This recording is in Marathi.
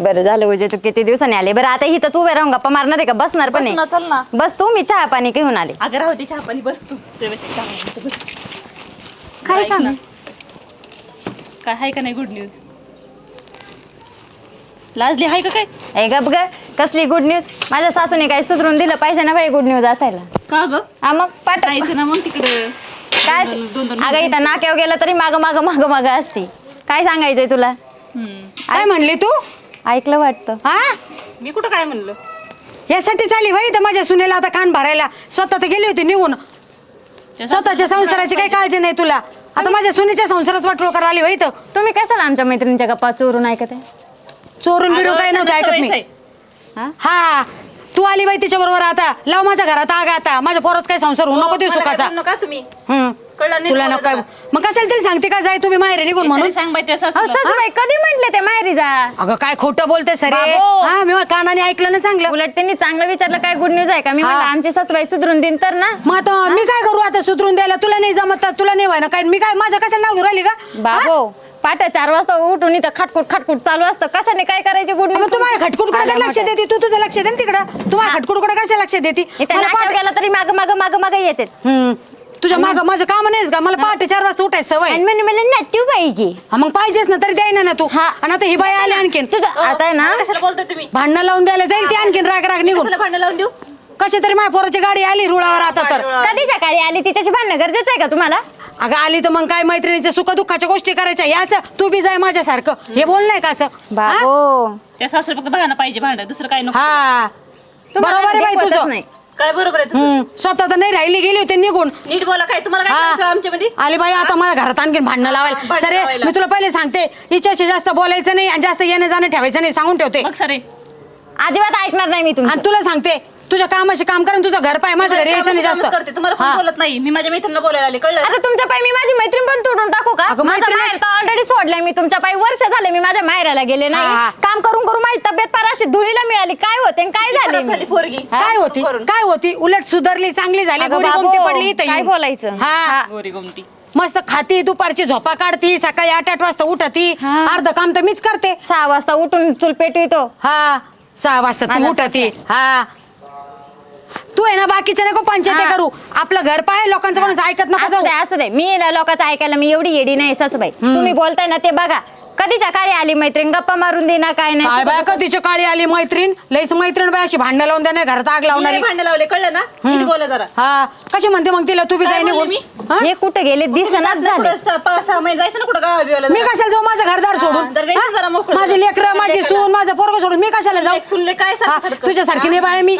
बरं झालं उजे तू किती दिवसांनी आले? बरं आता इथंच उभे राहून गप्पा मारणार आहे का? बसणार पण बस ना, आहे चल ना. बस तू मी चहा पाणी घेऊन आले. अगं राहू दे चहा पाणी बस तू. बस. काय ऐक आहे? का नाही गुड न्यूज लाजली आहे का काय? ए गप ग. कसली गुड न्यूज माझ्या सासूने काय सुधरून दिलं पाहिजे ना बाई गुड न्यूज असायला. का ग? हा मग पाठ जायचं ना मग तिकडे. काय? दोन दोन दोन अगं इथं नाक्यावर गेलं तरी माग माग माग माग असती. काय सांगायचंय तुला. काय म्हणली तू? ऐकलं वाटतं. हा? मी कुठं काय म्हणलं? यासाठी चाली बाई तर माझ्या सुनेला आता कान भरायला. स्वतः तर गेली होती निघून. स्वतःच्या संसाराची काही काळजी नाही तुला. आता माझ्या सुनेच्या संसारात वाटोळ करायला आली बाई तर तुम्ही कशाला आमच्या मैत्रिणीच्या गप्पा चोरून ऐकत आहे? चोरून बिरून काही नव्हतं ऐकत मी. हा? हा. तू आली बाई तिच्या बरोबर आता. लाव माझ्या घरात आग आता. माझ्या पोरात काही संसार होऊ नको देऊ हो, मला काय सुखाचा. बोलू नका तुम्ही? हम्म. कळलं नाही तुला नको जरा. मग कशाला तिला सांगते का जाय तुम्ही माहेर निघून म्हणून म्हणून? सांग बाई त्या अहो, सासूला. सासूबाई कधी म्हंटले ते माहेरी जा? अगं काय खोटं बोलते सर बाबो. हा मी कानाने ऐकलं ना चांगलं. उलट त्यांनी चांगलं विचारलं काय गुड न्यूज आहे का? मी हा. म्हणलं आमची सासूबाई सुधरून दिन तर ना? मग आता मी काय करू आता सुधरून द्यायला? तुला नाही जमत तर तुला नाही व्हाय ना काय मी काय माझ्या कशाला नाव घेऊन राहिली का? बाबो पाठ चार वाजता उठून इथं खटखुट खटखुट चालू असतं. कशाने काय करायची गुड मग न्यूज तू माझ्या लक्ष देते? तू तुझं लक्ष दे ना तिकडं. तू माझ्या कशा लक्ष देते? मला गेला तरी माग माग माग माग येते हम्म. तुझ्या माग? माझं काम नाही का? मला पहाटे चार वाजता उठायचं सवय. आणि म्हणे मला नट्टू पाहिजे. हा, मग पाहिजेच ना तरी द्याय ना तू. हा. आणि आता ही बाई आली आणखीन. तुझं आता आहे ना? कशाला बोलताय तुम्ही? भांडणं लावून द्यायला जाईल ती आणखीन राग राग निघून. कशाला भांडण लावून देऊ? कशी तरी माझ्या पोराची गाडी आली रुळावर आता तर. कधीच्या काळी आली? तिच्याशी भांडणं गरजेचं आहे का तुम्हाला? अगं आली तर मग काय मैत्रिणीच्या सुख दुःखाच्या गोष्टी करायच्या? याच तू बी जाय माझ्यासारखं. हे बोल नाही का असं? हा? बाबो. त्या फक्त बघायला पाहिजे भांडण दुसरं काय नको. हा. बरोबर आहे बाई तुझं. नाही. काय बरोबर आहे तुझं? हम्म. स्वतः तर नाही राहिली गेली होती निघून नीट बोला काय तुम्हाला काय हा. करायचं आमच्या मध्ये आली बाई आता माझ्या घरात आणखीन भांडणं लावायला भांडणं सरे लावायला. मी तुला पहिले सांगते हिच्याशी जास्त बोलायचं नाही आणि जास्त येणं जाणं ठेवायचं नाही सांगून ठेवते मग सरे अजिबात ऐकणार नाही मी आणि तुला सांगते तुझ्या कामाशी काम कर आणि तुझं घर पाय माझ्या घरी यायचं नाही जास्त. करते तुम्हाला कोण हा. बोलत नाही? मी माझ्या मैत्रिणीला बोलायला आले कळलं? आता तुमच्या पायी मी माझी मैत्रीण पण तोडून टाकू का? अगं, माझा मैत्रीण- माहेर तर ऑलरेडी सोडलाय मी. तुमच्या पायी वर्ष झाले मी माझ्या माहेराला गेले हा. नाही काम करून करून माझी तब्येत फार अशी धुळीला मिळाली. काय होते आणि काय झाले परत मी? झाली पोरगी काय होती? करून. काय होती? उलट सुधारली चांगली झाली अगं गोरी बाबो, गोमटी पडली इथं काय येऊन. बोलायचं? हा. हा. गोरी गोमटी. मस्त खाती दुपारची झोपा काढती सकाळी आठ आठ वाजता उठती. हा. अर्ध काम तर मीच करते. सहा वाजता उठून चूल पेटवितो. हा. सहा वाजता तू माझा उठती. हा. तू आहे ना बाकीच्या नको पंचायत हा. करू. आपलं घर पाय लोकांचं कोणाचं ऐकत नको असू जाऊ. दे असू दे. मी ना लोकांचं ऐकायला मी एवढी येडी नाही सासूबाई. तुम्ही बोलताय ना ते बघा. कधीच्या काळी आली मैत्रीण? गप्पा मारून दे ना काय काय नाही बाय कधीची काळी आली मैत्रीण? लईच मैत्रीण बाय अशी. भांडणं लावून देणार घरात आग लावणारी. भांडण लावले कळलं ना? नीट बोला जरा. हा. कशी म्हणते मग तिला? तू बी काय जाय बोलली निघून मी? हा? हे कुठे गेले? दिसनाच झाले. पुढं स- पाच सहा महिने जायचं ना कुठं गावा बिवाला मी कशाला जाऊ? माझं घरदार सोडून. जर जायचं जरा हा? मोकळं माझे जरा. लेकरं माझी लेकरं. सून माझं पोरग सोडून मी कशाला जाऊ? सुनले काय हा, सारखं सारखं? तुझ्यासारखी नाही बाय मी.